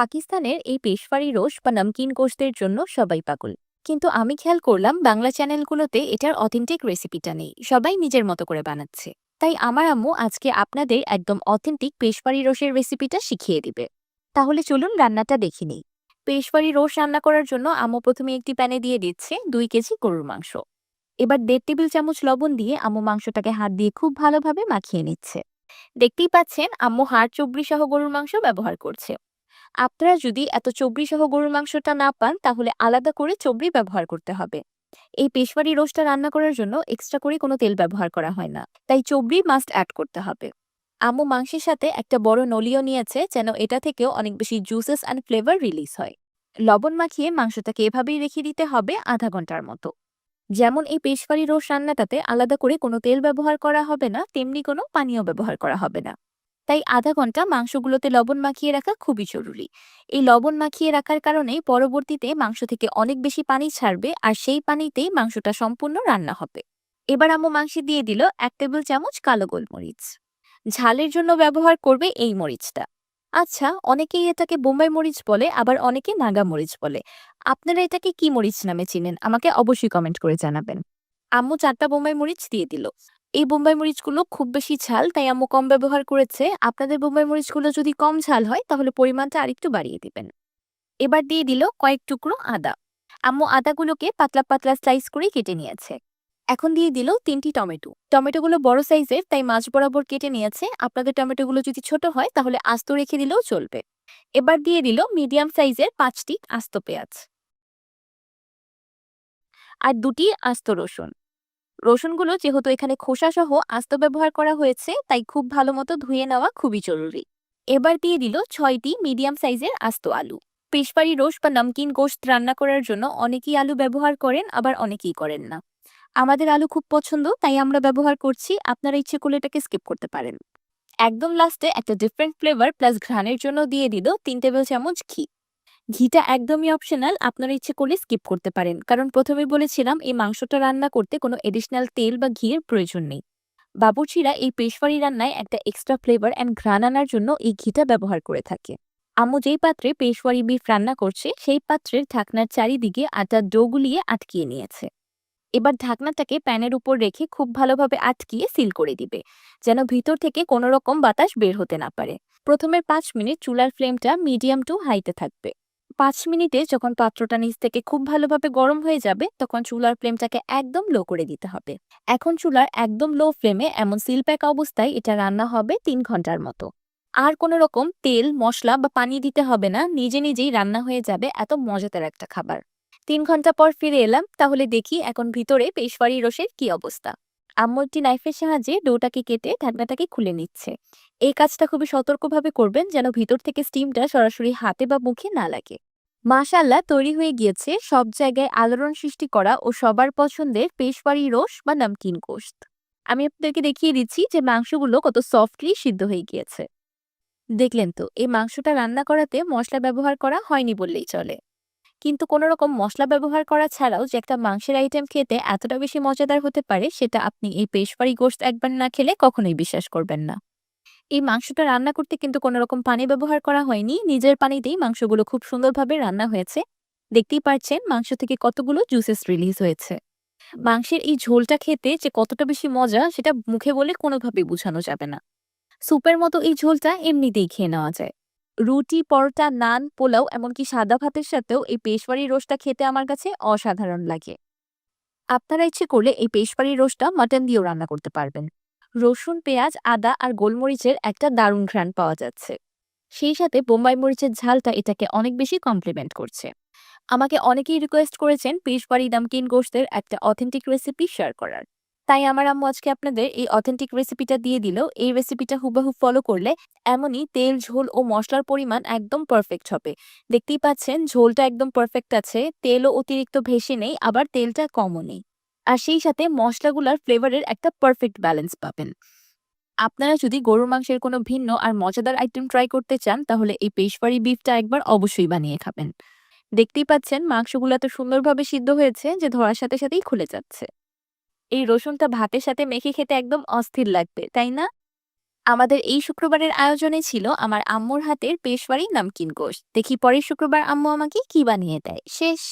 পাকিস্তানের এই পেশওয়ারি রোস্ট বা নমকিন গোশতের জন্য সবাই পাগল। কিন্তু আমি খেয়াল করলাম, বাংলা চ্যানেলগুলোতে এটার অথেন্টিক রেসিপিটা নেই। সবাই নিজের মতো করে বানাচ্ছে। তাই আমার আম্মু আজকে আপনাদের একদম অথেন্টিক পেশওয়ারি রোষের রেসিপিটা শিখিয়ে দিবে। তাহলে চলুন রান্নাটা দেখে নিই। পেশওয়ারি রোষ রান্না করার জন্য আম্মু প্রথমে একটি প্যানে দিয়ে দিচ্ছে দুই কেজি গরুর মাংস। এবার দেড় টেবিল চামচ লবণ দিয়ে আম্মু মাংসটাকে হাত দিয়ে খুব ভালোভাবে মাখিয়ে নিচ্ছে। দেখতেই পাচ্ছেন, আম্মু হাড় চবড়ি সহ গরুর মাংস ব্যবহার করছে। আপনারা যদি এত চবড়ি সহ গরুর মাংসটা না পান, তাহলে আলাদা করে চবড়ি ব্যবহার করতে হবে। এই পেশওয়ারি রোস্টটা রান্না করার জন্য এক্সট্রা করে কোনো তেল ব্যবহার করা হয় না। তাই চবড়ি মাস্ট অ্যাড করতে হবে। আম্মু মাংসের সাথে একটা বড় নলিও নিয়েছে, যেন এটা থেকেও অনেক বেশি জুসেস অ্যান্ড ফ্লেভার রিলিজ হয়। লবণ মাখিয়ে মাংসটাকে এভাবেই রেখে দিতে হবে আধা ঘণ্টার মতো। যেমন এই পেশওয়ারি রোস্ট রান্নাটাতে আলাদা করে কোনো তেল ব্যবহার করা হবে না, তেমনি কোনো পানীয় ব্যবহার করা হবে না। তাই আধা ঘণ্টা মাংসগুলোতে লবণ মাখিয়ে রাখা খুবই জরুরি। এই লবণ মাখিয়ে রাখার কারণে পরবর্তীতে মাংস থেকে অনেক বেশি পানি ছাড়বে আর সেই পানিতেই মাংসটা সম্পূর্ণ রান্না হবে। এবার আম্মু মাংসে দিয়ে দিল এক টেবিল চামচ কালো গোলমরিচ। ঝালের জন্য ব্যবহার করবে এই মরিচটা। আচ্ছা অনেকেই এটাকে বোম্বাই মরিচ বলে, আবার অনেকে নাগা মরিচ বলে। আপনারা এটাকে কি মরিচ নামে চিনেন? আমাকে অবশ্যই কমেন্ট করে জানাবেন। আম্মু চারটা বোম্বাই মরিচ দিয়ে দিল। এই বোম্বাই মরিচগুলো খুব বেশি ঝাল, তাই আম্মু কম ব্যবহার করেছে। আপনাদের বোম্বাই মরিচগুলো যদি কম ঝাল হয়, তাহলে পরিমাণটা আরেকটু বাড়িয়ে দিবেন। এবার দিয়ে দিল কয়েক টুকরো আদা। আম্মু আদাগুলোকে পাতলা পাতলা স্লাইস করে কেটে নিয়েছে। এখন দিয়ে দিল তিনটি টমেটো। টমেটোগুলো বড় সাইজের, তাই মাছ বরাবর কেটে নিয়েছে। আপনাদের টমেটোগুলো যদি ছোট হয়, তাহলে আস্ত রেখে দিলেও চলবে। এবার দিয়ে দিল মিডিয়াম সাইজের পাঁচটি আস্ত পেঁয়াজ। আর দুটি আস্ত রসুন। রসুনগুলো যেহেতু এখানে খোসা সহ আস্ত ব্যবহার করা হয়েছে, তাই খুব ভালো মতো ধুয়ে নেওয়া খুবই জরুরি। এবার দিয়ে দিল ছয়টি মিডিয়াম সাইজের আস্ত আলু। পেশপারি রোস বা নমকিন গোস্ত রান্না করার জন্য অনেকেই আলু ব্যবহার করেন, আবার অনেকেই করেন না। আমাদের আলু খুব পছন্দ, তাই আমরা ব্যবহার করছি, আপনারা ইচ্ছে করলে এটাকে স্কিপ করতে পারেন। একদম লাস্টে একটা ডিফারেন্ট ফ্লেভার প্লাস ঘ্রাণের জন্য দিয়ে দিল তিন টেবিল চামচ ঘি। ঘিটা একদমই অপশনাল আপনারা ইচ্ছে করলে স্কিপ করতে পারেন। কারণ প্রথমে বলেছিলাম, এই মাংসটা রান্না করতে কোনো এডিশনাল তেল বা ঘিয়ের প্রয়োজন নেই। বাবুর্চিরা এই পেশওয়ারি রান্নায় একটা এক্সট্রা ফ্লেভার অ্যান্ড ঘ্রাণ আনার জন্য এই ঘিটা ব্যবহার করে থাকে। আম্মু যেই পাত্রে পেশওয়ারি বিফ রান্না করছে, সেই পাত্রের ঢাকনার চারিদিকে আটার ডো গুলিয়ে আটকিয়ে নিয়েছে। এবার ঢাকনাটাকে প্যানের উপর রেখে খুব ভালোভাবে আটকিয়ে সিল করে দিবে, যেন ভিতর থেকে কোনো রকম বাতাস বের হতে না পারে। প্রথমে পাঁচ মিনিট চুলার ফ্লেমটা মিডিয়াম টু হাইতে থাকবে। পাঁচ মিনিটে যখন পাত্রটা নিচ থেকে খুব ভালোভাবে গরম হয়ে যাবে, তখন চুলার ফ্লেমটাকে একদম লো করে দিতে হবে। এখন চুলার একদম লো ফ্লেমে এমন সিল প্যাক অবস্থায় এটা রান্না হবে তিন ঘণ্টার মতো। আর কোনো রকম তেল, মশলা বা পানি দিতে হবে না, নিজে নিজেই রান্না হয়ে যাবে এত মজাদার একটা খাবার। তিন ঘণ্টা পর ফিরে এলাম, তাহলে দেখি এখন ভিতরে পেশওয়ারি রসের কি অবস্থা। আম্মু নাইফের সাহায্যে ডোটাকে কেটে ঢাকনাটাকে খুলে নিচ্ছে। এই কাজটা খুবই সতর্কভাবে করবেন যেন ভিতর থেকে স্টিমটা সরাসরি হাতে বা মুখে না লাগে। মাশাল্লাহ তৈরি হয়ে গিয়েছে সব জায়গায় আলোড়ন সৃষ্টি করা ও সবার পছন্দের পেশওয়ারি রোস বা নমকিন গোশত। আমি আপনাদেরকে দেখিয়ে দিচ্ছি যে মাংসগুলো কত সফটলি সিদ্ধ হয়ে গিয়েছে। দেখলেন তো, এই মাংসটা রান্না করাতে মশলা ব্যবহার করা হয়নি বললেই চলে। কিন্তু কোনো রকম মশলা ব্যবহার করা ছাড়াও যে একটা মাংসের আইটেম খেতে এতটা বেশি মজাদার হতে পারে সেটা আপনি এই পেশওয়ারি গোশত একবার না খেলে কখনোই বিশ্বাস করবেন না। এই মাংসটা রান্না করতে কিন্তু কোনো রকম পানি ব্যবহার করা হয়নি। নিজের পানিতেই মাংসগুলো খুব সুন্দরভাবে রান্না হয়েছে। দেখতেই পারছেন মাংস থেকে কতগুলো জুসেস রিলিজ হয়েছে। মাংসের এই ঝোলটা খেতে যে কতটা বেশি মজা, সেটা মুখে বলে কোনোভাবেই বোঝানো যাবে না। স্যুপের মতো এই ঝোলটা এমনিতেই খেয়ে নেওয়া যায়। রুটি, পরোটা, নান, পোলাও, এমনকি সাদা ভাতের সাথেও এই পেশওয়ারি রোস্টটা খেতে আমার কাছে অসাধারণ লাগে। আপনারা ইচ্ছে করলে এই পেশওয়ারি রোস্টটা মাটন দিয়েও রান্না করতে পারবেন। রসুন, পেঁয়াজ, আদা আর গোলমরিচের একটা দারুণ ঘ্রাণ পাওয়া যাচ্ছে। সেই সাথে বোম্বাই মরিচের ঝালটা এটাকে অনেক বেশি কমপ্লিমেন্ট করছে। আমাকে অনেকেই রিকোয়েস্ট করেছেন পেশওয়ারি নামকিন গোশতের একটা অথেন্টিক রেসিপি শেয়ার করার। তাই আমার আম্মু আজকে আপনাদের এই অথেন্টিক রেসিপিটা দিয়ে দিল। এই রেসিপিটা হুবাহু ফলো করলে এমনই তেল, ঝোল ও মশলার পরিমাণ একদম পারফেক্ট হবে। দেখতেই পাচ্ছেন, ঝোলটা একদম পারফেক্ট আছে, তেলও অতিরিক্ত ভেসে নেই, আবার তেলটা কমও নেই। আর সেই সাথে মশলাগুলার ফ্লেভারের একটা পারফেক্ট ব্যালেন্স পাবেন। আপনারা যদি গরুর মাংসের কোনো ভিন্ন আর মজাদার আইটেম ট্রাই করতে চান, তাহলে এই পেশওয়ারি বিফটা একবার অবশ্যই বানিয়ে খাবেন। দেখতেই পাচ্ছেন মাংসগুলো এত সুন্দরভাবে সিদ্ধ হয়েছে যে ধরার সাথে সাথেই খুলে যাচ্ছে। এই রসুনটা ভাতের সাথে মেখে খেতে একদম অস্থির লাগবে, তাই না? আমাদের এই শুক্রবারের আয়োজনে ছিল আমার আম্মুর হাতের পেশওয়ারি নামকিন গোশ। দেখি পরের শুক্রবার আম্মু আমাকে কি বানিয়ে দেয়? শেষ।